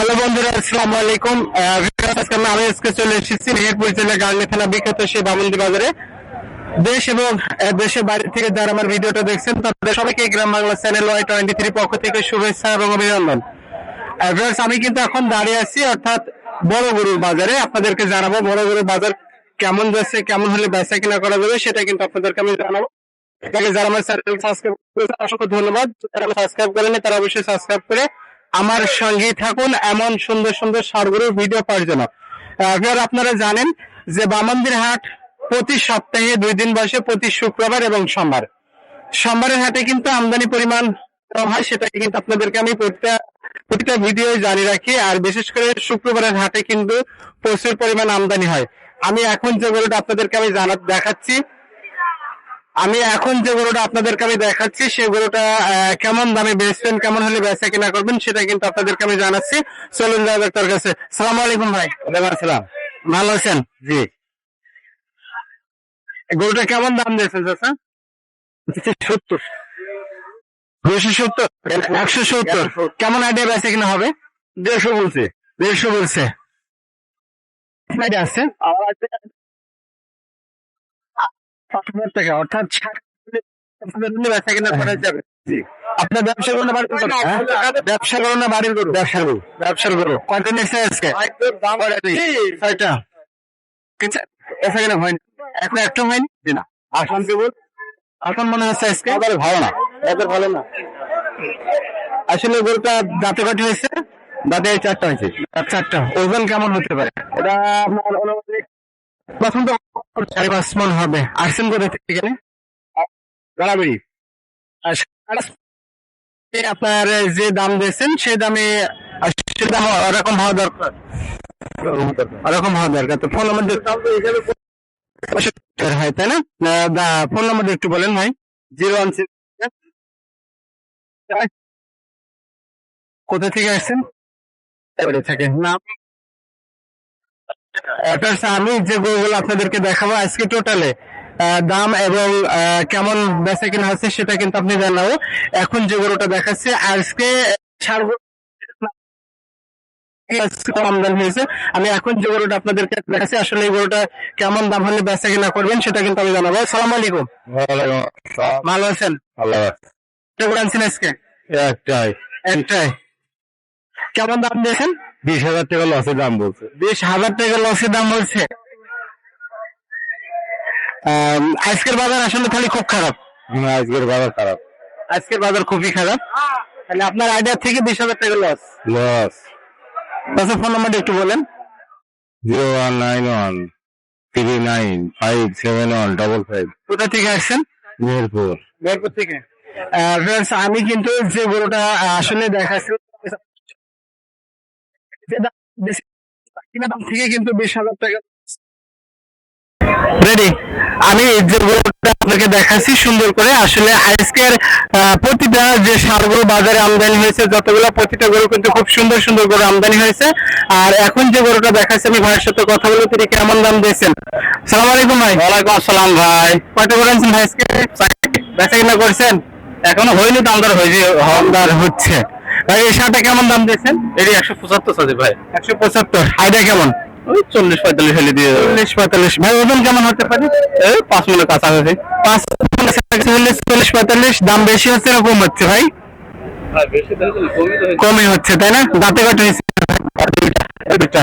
Hello বন্ধুরা, আসসালামু আলাইকুম। আজকে আমি আমি আজকে চলে এসেছি মেহেরপুর জেলা গার্লে থানা বিখ্যাত সেই বামন্দি বাজারে। দেশ এবং দেশের বাইরে থেকে যারা আমার ভিডিওটা দেখছেন, তাদের সবাইকে Gram Bangla channel Y twenty three পক্ষ থেকে শুভেচ্ছা এবং অভিনন্দন। আমি কিন্তু এখন দাঁড়িয়ে আছি, অর্থাৎ বড় গরুর বাজারে। আপনাদেরকে জানাব বড় গরুর বাজার কেমন যাচ্ছে, কেমন হলে বেচা কিনা করা যাবে, সেটা কিন্তু আপনাদেরকে আমি জানাব। যারা আমার চ্যানেল সাবস্ক্রাইব করেছে অসংখ্য ধন্যবাদ। যারা সাবস্ক্রাইব করেনি তারা অবশ্যই সাবস্ক্রাইব করে আমার সঙ্গে থাকুন এমন সুন্দর সুন্দর সারগরুর ভিডিও পাওয়ার জন্য। আপনারা জানেন যে বামন্দির হাট প্রতি সপ্তাহে দুই দিন বসে, প্রতি শুক্রবার এবং সোমবার। সোমবারের হাটে কিন্তু আমদানি পরিমাণ কম হয় সেটা কিন্তু আপনাদেরকে আমি প্রতিটা প্রতিটা ভিডিও জানিয়ে রাখি। আর বিশেষ করে শুক্রবারের হাটে কিন্তু প্রচুর পরিমাণ আমদানি হয়। আমি এখন যে গরুটা আপনাদেরকে আমি জানা, দেখাচ্ছি আমি এখন যে গরুটা আপনাদেরকে আমি দেখাচ্ছি সেই গরুটা কেমন দামে বেচবেন কেমন হলে বেচা কিনা করবেন সেটা কিন্তু আপনাদেরকে আমি জানাচ্ছি। চলুন যাওয়া যাক তার কাছে। সালাম আলাইকুম ভাই। সালাম ভালো আছেন? জি। গরুটা কেমন দাম দিয়েছেন চাচা? সত্তর। দুশো সত্তর? একশো সত্তর। কেমন আইডিয়া বেচা কিনা হবে? দেড়শো বলছে। দেড়শো বলছে। আছে? হাজার টাকা অর্থাৎ কিনা করা যাবে। আপনার ব্যবসা করুন হ্যাঁ? ব্যবসা করুন না বাড়ির গরু ব্যবসার গরু। ব্যবসার গরু। কয়দিন এসে আজকে? ছয়টা কিন্তু কিনা হয়নি। এখন একটু হয়নি? না। আসন কেবল এখন মনে হচ্ছে আজকে? এবার ভালো না। এবার ভালো না। আসলে গরুটা দাঁতে কাটি হয়েছে? দাঁতে চারটা হয়েছে। চারটা। ওজন কেমন হতে পারে? এটা আপনার অনুমানিক প্রথম তো সাড়ে পাঁচ মন হবে। আসছেন কোথা থেকে গাড়াবাড়ি আপনার যে দাম দিয়েছেন, সেই দামে দাম ওরকম হওয়া দরকার। ওরকম হওয়া দরকার। তো ফোন নাম্বার হয়, তাই না? ফোন নাম্বার একটু বলেন ভাই। জিরো ওয়ান কোথা থেকে আসছেন? থেকে। হচ্ছে আমি যে গরুগুলো আপনাদেরকে দেখাবো আজকে টোটালে দাম এবং কেমন বেচা কিনা হচ্ছে সেটা কিন্তু আপনি জানাব। এখন যে গরুটা দেখাচ্ছে আজকে হয়েছে। আমি এখন যে গরুটা আপনাদেরকে দেখাচ্ছি আসলে এই গরুটা কেমন দাম হলে বেচা কিনা করবেন সেটা কিন্তু আমি জানাব। সালাম আলাইকুম। ভালো আছেন? কত গরু আনছেন আজকে? একটাই। একটাই। কেমন দাম দিয়েছেন? বিশ হাজার টাকা লসের দাম বলছে। বিশ হাজার টাকা লসের দাম বলছে? আজকের বাজার আসলে খালি খুব খারাপ। আজকের বাজার খারাপ। আজকের বাজার খুবই খারাপ। তাহলে আপনার আইডিয়া থেকে বিশ হাজার টাকা লস লস আচ্ছা ফোন নাম্বারটা একটু বলেন। Zero one nine one three nine five seven one double five কোথা থেকে আসছেন? মেহেরপুর মেহেরপুর থেকে। আমি কিন্তু যে গরুটা আসলে দেখাচ্ছি থেকে কিন্তু বিশ হাজার টাকা রেডি আমি যে গরুটা আপনাকে দেখাচ্ছি সুন্দর করে আসলে আজকের প্রতিটা যে সারগুলো বাজারে আমদানি হয়েছে যতগুলো প্রতিটা গরু কিন্তু খুব সুন্দর সুন্দর গরু আমদানি হয়েছে। আর এখন যে গরুটা দেখাচ্ছি আমি ভাইয়ের সাথে কথা বলে তিনি কেমন দাম দিয়েছেন? সালাম আলাইকুম ভাই। ওয়ালাইকুম আসসালাম ভাই। কয়টা গরু আনছেন ভাই আজকে? বেচা কিনা করছেন? এখনও হয়নি দাম দর হয়েছে দাম হচ্ছে। ভাই এই শার্টটা কেমন দাম দিয়েছেন? এটি একশো পঁচাত্তর আছে ভাই। একশো পঁচাত্তর। আইডিয়া কেমন? ওই চল্লিশ পঁয়তাল্লিশ হলে দিয়ে চল্লিশ পঁয়তাল্লিশ। ভাই ওজন কেমন হতে পারে? এই পাঁচ মিনিট কাছাকাছি। পাঁচ চল্লিশ চল্লিশ পঁয়তাল্লিশ। দাম বেশি হচ্ছে না কম হচ্ছে ভাই? কমই হচ্ছে। তাই না? দাঁতে কাটে হয়েছে।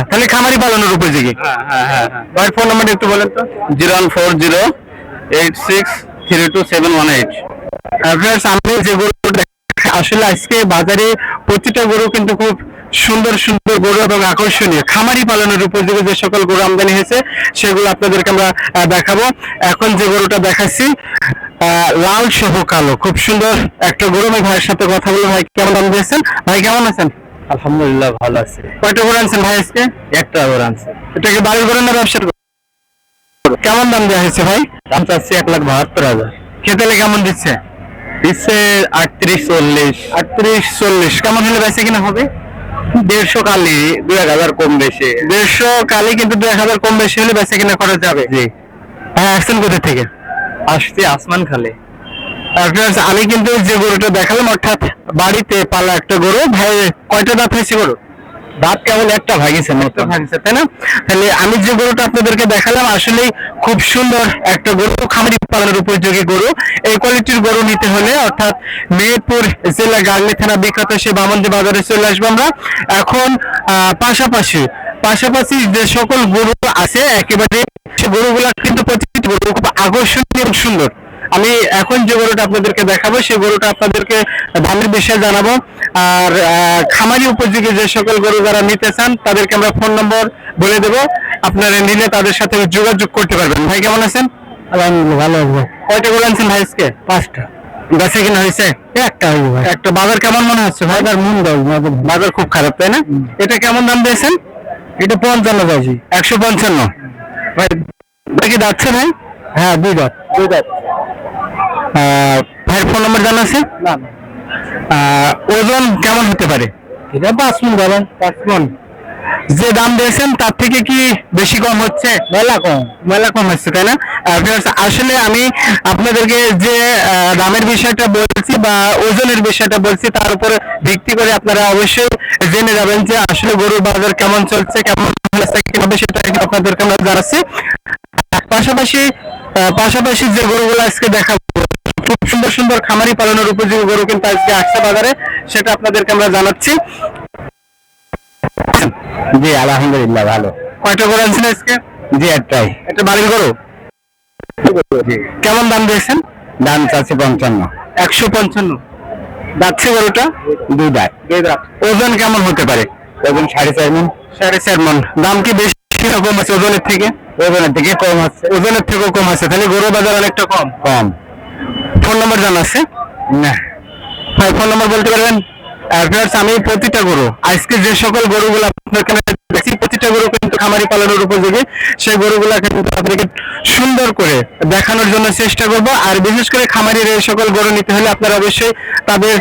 তাহলে খামারি পালনের উপযোগী। হ্যাঁ হ্যাঁ হ্যাঁ ভাই ফোন নাম্বার একটু বলেন তো। Zero one four zero eight six three two seven one eight. Friends, আমি যে গরু দেখ- আসলে আজকে বাজারে প্রতিটা গরু কিন্তু খুব সুন্দর সুন্দর গরু এবং আকর্ষণীয়। খামারি পালনের উপযোগী যে সকল গরু আমদানি হয়েছে সেগুলো আপনাদেরকে আমরা দেখাবো। এখন যে গরুটা দেখাচ্ছি লাল সহ কালো। খুব সুন্দর একটা গরু। আমি ভাইয়ের সাথে কথা বলে ভাই কেমন দাম দিয়েছেন? ভাই কেমন আছেন? আলহামদুলিল্লাহ ভালো আছে। কয়টা গরু আনছেন ভাই আজকে? একটা ওর আনছে। এটা কি বাড়ির গরু না ব্যবসার গরু? কেমন দাম দেওয়া হয়েছে ভাই? দাম চাচ্ছি এক লাখ বাহাত্তর হাজার। খেতেলে কেমন দিচ্ছে? দিচ্ছে আটত্রিশ চল্লিশ। আটত্রিশ চল্লিশ। কেমন হলে বেচে কিনা হবে? দেড়শো কালি দু এক হাজার কম বেশি। দেড়শো কালি কিন্তু দু এক হাজার কম বেশি হলে বেঁচে কিনা করা যাবে। জি। হ্যাঁ আসছেন কোথা থেকে? আসছি আসমান খালে। আপনার আমি কিন্তু যে গরুটা দেখালাম অর্থাৎ বাড়িতে পালা একটা গরু ভাই কয়টা দাঁত হয়েছে গরু দাঁত কেবল একটা ভাগিছে একটা ভাগিছে তাই না? তাহলে আমি যে গরুটা আপনাদেরকে দেখালাম আসলে খুব সুন্দর একটা গরু খামারি পালনের উপযোগী গরু। এই কোয়ালিটির গরু নিতে হলে অর্থাৎ মেহেরপুর জেলা গাংলি থানা বিখ্যাত সে বামন্দি বাজারে চলে আসব আমরা। এখন পাশাপাশি পাশাপাশি যে সকল গরু আছে একেবারে সে গরুগুলা কিন্তু প্রতিটি গরু খুব আকর্ষণীয় এবং সুন্দর। আমি এখন যে গরুটা আপনাদেরকে দেখাবো সেই গরুটা আপনাদেরকে দামের বিষয়ে জানাব। আর খামারি উপযোগী যে সকল গরু যারা নিতে চান তাদেরকে আমরা ফোন নম্বর বলে দেবো। আপনারা নিলে তাদের সাথে যোগাযোগ করতে পারবেন। ভাই কেমন আছেন? আলহামদুলিল্লাহ ভালো আছে। কয়টা গরু আনছেন ভাই আজকে? পাঁচটা। কিনা হয়েছে? একটা একটা। বাজার কেমন মনে হচ্ছে ভাই? বাজার মন দাও বাজার খুব খারাপ তাই না? এটা কেমন দাম দিয়েছেন? এটা পঞ্চান্ন একশো পঞ্চান্ন। ভাই ভাই কি যাচ্ছে ভাই? হ্যাঁ দুই দাঁত দুই দাঁত ভাইয়ের ফোন নম্বর জানা আছে? না। ওজন কেমন হতে পারে? এটা পাঁচ মন বলেন পাঁচ মন। যে দাম দিয়েছেন তার থেকে কি বেশি কম হচ্ছে? মেলা কম। মেলা কম হচ্ছে তাই না? আসলে আমি আপনাদেরকে যে দামের বিষয়টা বলছি বা ওজনের বিষয়টা বলছি তার উপরে ভিত্তি করে আপনারা অবশ্যই জেনে যাবেন যে আসলে গরুর বাজার কেমন চলছে কেমন সেটা আপনাদেরকে আমরা জানাচ্ছি। পাশাপাশি পাশাপাশি যে গরুগুলো আজকে দেখাবো খুব সুন্দর সুন্দর খামারি পালনের উপযোগী গরু কিন্তু আজকে আসছে বাজারে সেটা আপনাদেরকে আমরা জানাচ্ছি। জি আলহামদুলিল্লাহ ভালো। কয়টা গরু আনছেন আজকে? জি একটাই। একটা বাড়ির গরু? কেমন দাম দিয়েছেন? দাম চাচ্ছে পঞ্চান্ন। একশো পঞ্চান্ন। যাচ্ছে গরুটা? দুই দাঁত। দুই দাঁত। ওজন কেমন হতে পারে? ওজন সাড়ে চার মন। সাড়ে চার মন। দাম কি বেশি না কম আছে ওজনের থেকে? ওজনের থেকে কম আছে। ওজনের থেকেও কম আছে। তাহলে গরু বাজার অনেকটা কম? কম। ফোন নম্বর জানা আছে? না। ভাই ফোন নম্বর বলতে পারবেন? আহ, viewers, আমি প্রতিটা গরু আজকে যে সকল গরুগুলো আপনার দেখছি প্রতিটা গরু কিন্তু খামারি পালনের উপযোগী। সেই গরুগুলো কিন্তু আপনাদেরকে সুন্দর করে দেখানোর জন্য চেষ্টা করব। আর বিশেষ করে খামারির এই সকল গরু নিতে হলে আপনারা অবশ্যই তাদের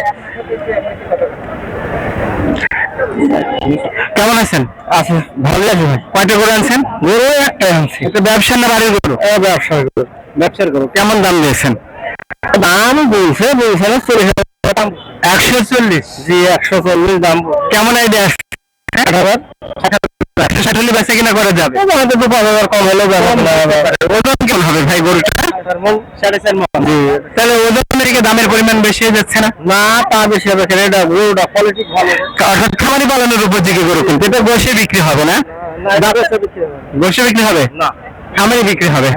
কেমন আছেন? আচ্ছা ভালো আছে ভাই। কয়টা গরু আনছেন? গরু একটাই আনছি। এটা ব্যবসা না বাড়ির গরু? ব্যবসার গরু। ব্যবসার গরু। কেমন দাম দিয়েছেন? দাম বলছে বলছে না চল্লিশ একশো চল্লিশ? জি একশো চল্লিশ দাম। কেমন আইডিয়া একশো ষাট হলে বেচা কিনা করা যাবে। আমাদের তো পাঁচ হাজার কম হলে ওজন কেমন হবে ভাই গরুটা সাড়ে চার মন। জি। তাহলে ওজনের দিকে দামের পরিমাণ বেশি হয়ে যাচ্ছে না? না তা বেশি হবে এটা গরুটা কোয়ালিটি ভালো। অর্থাৎ খামারি পালনের উপযোগী গরু কিন্তু। এটা বসে বিক্রি হবে না? বসে বিক্রি হবে না। খামারি বিক্রি হবে?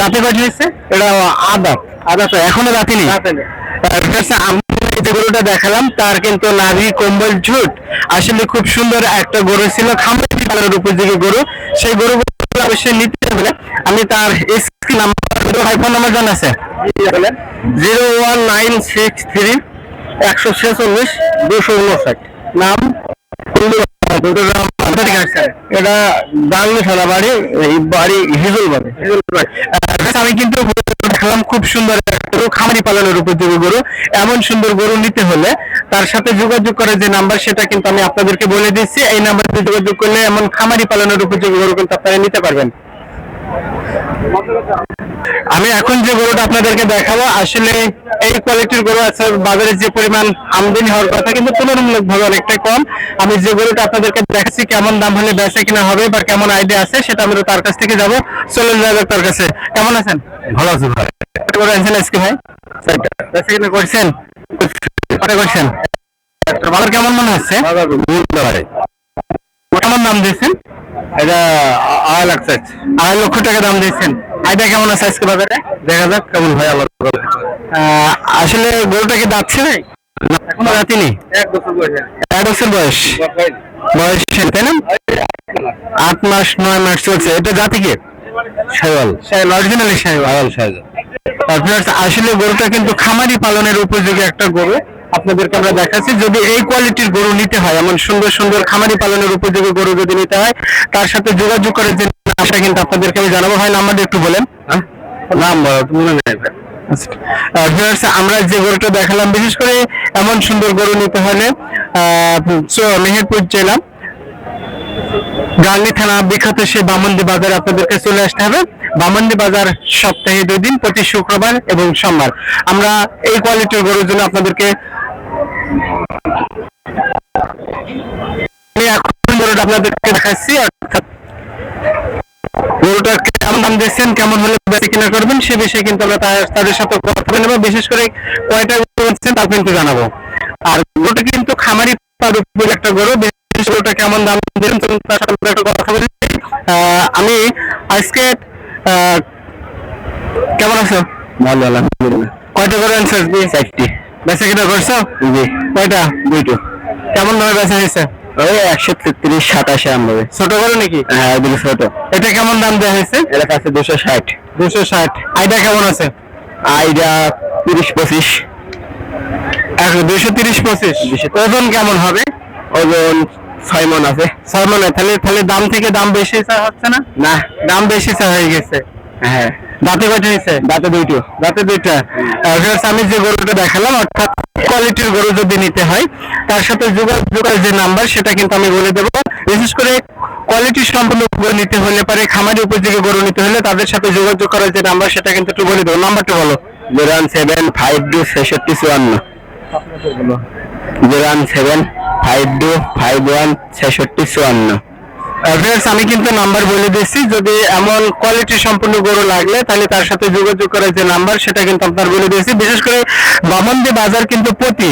দাঁতে কয়টি হয়েছে এটা আদাত আদাত এখনও দাঁতি নেই। আমি গরুটা দেখালাম, তার কিন্তু নাভি, কম্বল, ঝুট। আসলে খুব সুন্দর একটা গরু ছিল, খামারি উপযোগী গরু। সেই গরু অবশ্যই নিতে হবে। আমি তার স্ক্রিন নাম্বার ফোন নাম্বার জানা আছে? Zero one nine six three একশো ছেচল্লিশ দুশো উনষাট। নাম? এটা বাংলা সারা বাড়ি এই বাড়ি হিজুল বাড়ি। আমি কিন্তু দেখলাম খুব সুন্দর খামারি পালনের উপযোগী গরু। এমন সুন্দর গরু নিতে হলে তার সাথে যোগাযোগ করার যে নাম্বার সেটা কিন্তু আমি আপনাদেরকে বলে দিচ্ছি। এই নাম্বারে যোগাযোগ করলে এমন খামারি পালনের উপযোগী গরু কিন্তু আপনারা নিতে পারবেন। আমি এখন যে গরুটা আপনাদেরকে দেখাবো আসলে এই কোয়ালিটির গরু আছে বাজারে যে পরিমাণ আমদানি হওয়ার কথা কিন্তু তুলনামূলক ভাবে অনেকটাই কম। আমি যে গরুটা আপনাদেরকে দেখাচ্ছি কেমন দাম হলে বেচা কিনা হবে বা কেমন আইডিয়া আছে সেটা আমরা তার কাছ থেকে যাব চলে যাবে তার কাছে। কেমন আছেন? ভালো আছি ভাই। করে আনছেন আজকে ভাই? বেচা কিনা করছেন? কত করছেন? বাজার কেমন মনে হচ্ছে? কেমন দাম দিয়েছেন? এটা আড়াই লাখ চাইছে আড়াই লক্ষ টাকা দাম দিয়েছেন। কেমন আছে আজকে বাজারে? দেখা যাক কেমন হয় আল্লাহ আসলে গরুটা কি দাঁতছে এখনও নেই। এক বছর বয়স। এক বছর বয়স। বয়স তাই না? আট মাস নয় মাস চলছে। এটা জাতি কি? শাইওয়াল শাইওয়াল অরিজিনালি শাইওয়াল শাইওয়াল আসলে গরুটা কিন্তু খামারি পালনের উপযোগী একটা গরু। আপনাদেরকে আমরা দেখাচ্ছি যদি এই কোয়ালিটির গরু নিতে হয় এমন সুন্দর সুন্দর খামারি পালনের উপযোগী গরু যদি নিতে হয় তার সাথে যোগাযোগ করে যে আশা কিন্তু আপনাদেরকে আমি জানাব। হয় নাম্বারটা একটু বলেন। নাম মনে নেই আমরা যে গরুটা দেখালাম বিশেষ করে এমন সুন্দর গরু নিতে হলে আহ, মেহেরপুর জেলা গাঙ্গি থানা বিখ্যাত সে বামন্দি বাজার আপনাদেরকে চলে আসতে হবে। বামন্দি বাজার সপ্তাহে দুই দিন, প্রতি শুক্রবার এবং সোমবার। আমরা এই কোয়ালিটির গরুর জন্য আপনাদেরকে এখন আপনাদেরকে দেখাচ্ছি, অর্থাৎ গরুটা কেমন দাম দিচ্ছেন কেমন হলে বেশি কিনা করবেন, সে বিষয়ে কিন্তু আমরা তাদের সাথে কথা নেব। বিশেষ করে কয়টা গরু আনছেন তা কিন্তু জানাব। আর গরুটা কিন্তু খামারি উপর একটা গরু, বিশেষ করে ওটা কেমন দাম দিলেন তার সাথে কথা বলি। আমি আজকে কেমন আছো? ভালো আলহামদুলিল্লাহ। কয়টা গরু আনছো? আজকে চারটি। বেচা কিনা করছ? জি। কয়টা? দুইটো। কেমন দামে বেচা হয়েছে? ওই একশো তেত্রিশ সাতাশে আমরা ছোট গরু নাকি? হ্যাঁ ওগুলো ছোট। এটা কেমন দাম দেওয়া হয়েছে? এটা কাছে দুশো ষাট। দুশো ষাট। আইডা কেমন আছে? আইডা তিরিশ পঁচিশ। দুশো তিরিশ পঁচিশ। ওজন কেমন হবে? ওজন ছয় মন আছে। ছয় মানে তাহলে তাহলে দাম থেকে দাম বেশি চা হচ্ছে না? না। দাম বেশি চা হয়ে গেছে। হ্যাঁ। দাঁতে কয়টা হয়েছে? দাঁতে দুইটো। দাঁতে দুইটা। আমি যে গরুটা দেখালাম অর্থাৎ কোয়ালিটির গরু যদি নিতে হয় তার সাথে যোগাযোগের যে নাম্বার সেটা কিন্তু আমি বলে দেবো। বিশেষ করে কোয়ালিটি সম্পন্ন গরু নিতে হলে পারে খামারি উপযোগী গরু নিতে হলে তাদের সাথে যোগাযোগ করার যে নাম্বার সেটা কিন্তু একটু বলে দেবো। নাম্বারটা বলো। Zero one seven five two ছেষট্টি চুয়ান্ন। Zero one seven five two five one ছেষট্টি চুয়ান্ন। ভিউয়ার্স আমি কিন্তু নাম্বার বলে দিচ্ছি, যদি এমন কোয়ালিটি সম্পন্ন গরু লাগলে, তাহলে তার সাথে যোগাযোগ করার যে নাম্বার সেটা কিন্তু আপনার বলে দিয়েছি। বিশেষ করে বাজার কিন্তু প্রতি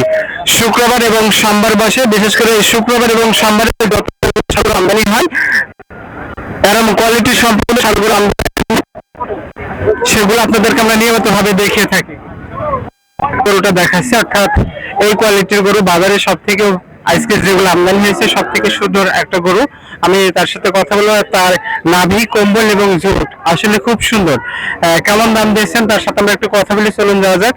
শুক্রবার এবং সোমবার বসে, বিশেষ করে শুক্রবার এবং সোমবারে যত আমদানি হয় এরকম কোয়ালিটি ছাগল আমদানি সেগুলো আপনাদেরকে আমরা নিয়মিত ভাবে দেখিয়ে থাকি। গরুটা দেখাচ্ছি, অর্থাৎ এই কোয়ালিটির গরু বাজারে সব থেকে আজকে যেগুলো আমদানি হয়েছে সব থেকে সুন্দর একটা গরু। আমি তার সাথে কথা বলব, তার নাভি, কম্বল এবং জোট। আসলে খুব সুন্দর। কেমন দাম দিয়েছেন? তার সাথে আমরা একটু কথা বলে, চলুন যাওয়া যাক।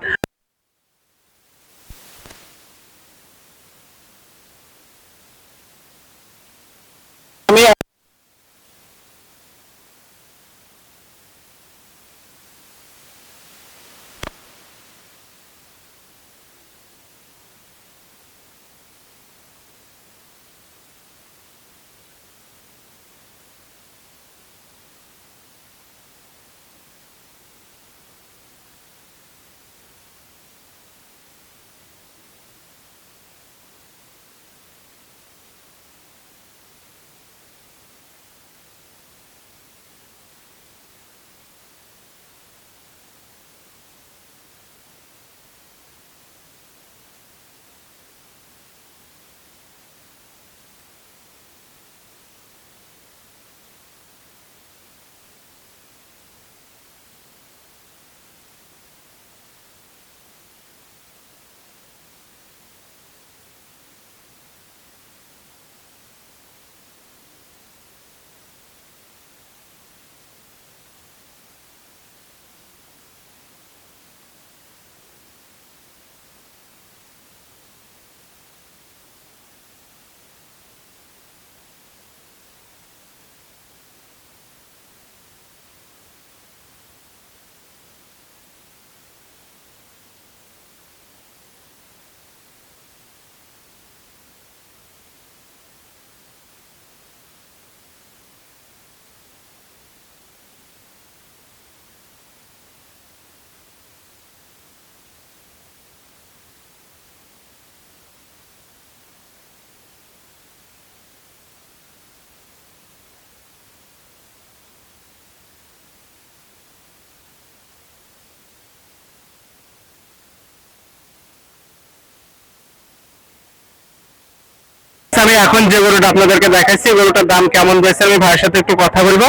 আমি এখন যে গরুটা আপনাদেরকে দেখাচ্ছি গরুটার দাম কেমন রয়েছে আমি ভাইয়ের সাথে একটু কথা বলব।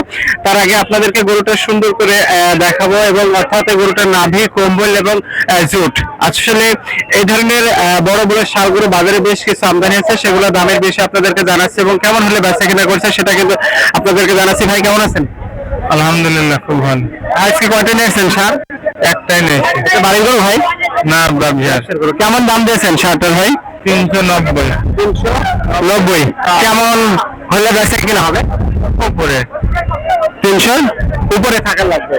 তার আগে আপনাদেরকে গরুটা সুন্দর করে দেখাবো এবং অর্থাৎ গরুটার নাভি কম্বল এবং জুট। আসলে এই ধরনের বড় বড় সারগুলো বাজারে বেশ কিছু আমদানি আছে সেগুলো দামের বেশি আপনাদেরকে জানাচ্ছি এবং কেমন হলে বেচা কিনা করছে সেটা কিন্তু আপনাদেরকে জানাচ্ছি। ভাই কেমন আছেন? আলহামদুলিল্লাহ খুব ভালো। আজকে কয়টা নিয়েছেন সার? একটাই নিয়েছি বাড়ির গরু ভাই? না কেমন দাম দিয়েছেন সারটার ভাই? তিনশো নব্বই। তিনশো নব্বই। কেমন হলে বেচা কিনা হবে? উপরে। তিনশো? উপরে থাকা লাগবে।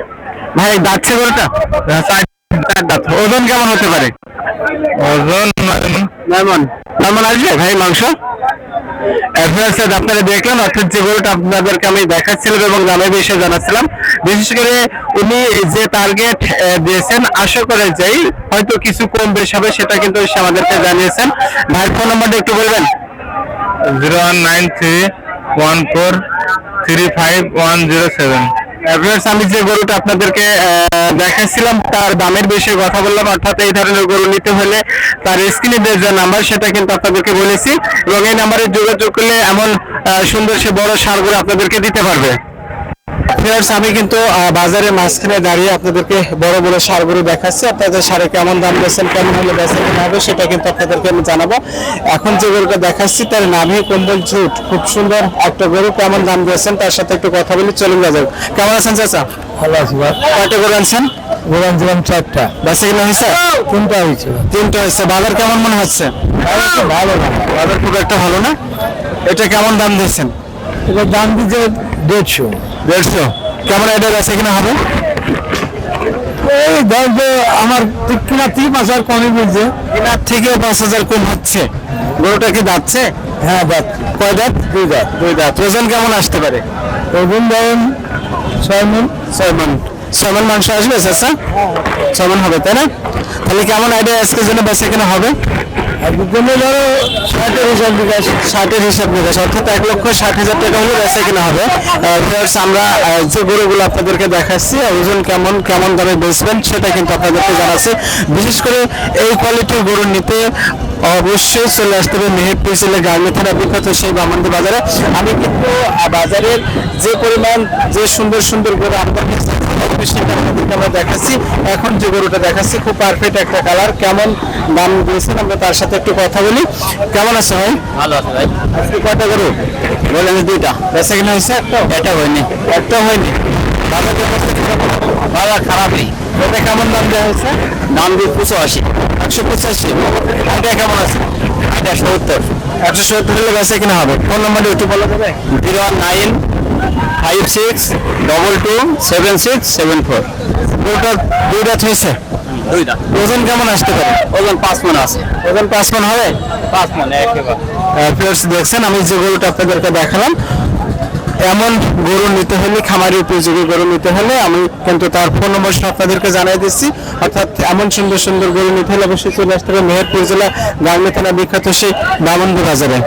ভাই যাচ্ছে গরুটা চার দাঁত ওজন কেমন হতে পারে? ওজন নয়মন নয়মন আসবে? ভাই মাংস? অ্যাডভান্স আপনারা দেখলেন অর্থাৎ যে গরুটা আপনাদেরকে আমি দেখাচ্ছিলাম এবং দামে বেশি জানাচ্ছিলাম। বিশেষ করে উনি যে টার্গেট দিয়েছেন আশা করে যাই হয়তো কিছু কম বেশ হবে সেটা কিন্তু আমাদেরকে জানিয়েছেন। ভাইয়ের ফোন নাম্বারটা একটু বলবেন? Zero one nine three one four three five one zero seven. Viewers আমি যে গরুটা আপনাদেরকে দেখাচ্ছিলাম, তার দামের বিষয়ে কথা বললাম, অর্থাৎ এই ধরনের গরু নিতে হলে তার স্ক্রিনে যে নাম্বার সেটা কিন্তু আপনাদেরকে বলেছি, এবং এই নাম্বারে যোগাযোগ করলে এমন সুন্দর সে বড় সার গরু আপনাদেরকে দিতে পারবে। আমি কিন্তু বাজারে মাঝখানে দাঁড়িয়ে আপনাদেরকে বড় বড় সারগুলো দেখাচ্ছি। আপনাদের সারে কেমন দাম দিয়েছেন কেমন হলে কেনা হবে সেটা কিন্তু আপনাদেরকে আমি জানাব। এখন যে গরুটা দেখাচ্ছি তার নাভি কম্বল ঝুট। খুব সুন্দর একটা গরু কেমন দাম দিয়েছেন তার সাথে একটু কথা বলি চলুন যাও কেমন আছেন চাচা? ভালো আছি কয়টা গরু আনছেন? চারটা। বেচা কেনা হয়েছে? তিনটা হয়েছে। তিনটা হয়েছে। বাজার কেমন মনে হচ্ছে? ভালো না বাজার খুব একটা ভালো না। এটা কেমন দাম দিয়েছেন? এটার দাম দিচ্ছে দেড়শো। দেড়শো। কেমন এটা বেচা কিনা হবে? এই ধর যে আমার কিনা তিন পাঁচ হাজার কমে বলছে। কেনার থেকে পাঁচ হাজার কম হচ্ছে। গরুটা কি দাচ্ছে হ্যাঁ দাঁত। কয় দাঁত? দুই দাঁত। দুই দাঁত। ওজন কেমন আসতে পারে? ওজন ধরেন ছয় মন। ছয় মন। ছয় মন মাংস আসবে চাচা? ছয় মন হবে তাই না? তাহলে কেমন আইডিয়া আজকের জন্য বেচা কিনা হবে? জন্য ধরো ষাটের হিসাব বিকাশ ষাটের হিসাব নিকাশ, অর্থাৎ এক লক্ষ ষাট হাজার টাকা হলে বেচা কিনা হবে। আমরা যে গরুগুলো আপনাদেরকে দেখাচ্ছি, ওজন কেমন কেমন দামে বেচবেন, সেটা কিন্তু আপনাদেরকে জানাচ্ছি। বিশেষ করে এই কোয়ালিটির গরু নিতে অবশ্যই চলে আসতে হবে মেহেরপুর জেলা গার্মে থানা সেই বামন্দি বাজারে। আমি কিন্তু বাজারের যে পরিমাণ, যে সুন্দর সুন্দর গরু আপনাদেরকে আমরা দেখাচ্ছি। এখন যে গরুটা দেখাচ্ছি খুব পারফেক্ট একটা কালার কেমন দাম দিয়েছেন? আমরা তার সাথে একটু কথা বলি। কেমন আছে ভাই? ভালো আছে ভাই। আজকে কয়টা গরু? বললেন দুইটা। বেচা কিনা হয়েছে একটা? এটা হয়নি। একটা হয়নি। খারাপই। এটা কেমন দাম দেওয়া হয়েছে? দাম দিয়ে পুষো একশো পঁচাশি। এটা কেমন আছে? এটা সত্তর। একশো সত্তর হলে বেচা কিনা হবে। ফোন নাম্বারটা একটু বলা যাবে zero one nine five six double two seven six seven four গরুটা দুই রাত হয়েছে দুইটা। ওজন কেমন আসতে পারে? ওজন পাঁচ মন আছে। ওজন পাঁচ মন হবে? পাঁচ মন একেবারে। প্লেয়ার্স দেখছেন আমি যে গরুটা আপনাদেরকে দেখালাম এমন গরু নিতে হলে খামারি উপযোগী গরু নিতে হলে আমি কিন্তু তার ফোন নম্বর আপনাদেরকে জানাই দিচ্ছি। অর্থাৎ এমন সুন্দর সুন্দর গরু নিতে হলে অবশ্যই চলে আসতে হবে মেহেরপুর জেলা গার্মে থানা বিখ্যাত সেই বামন্দি বাজারে।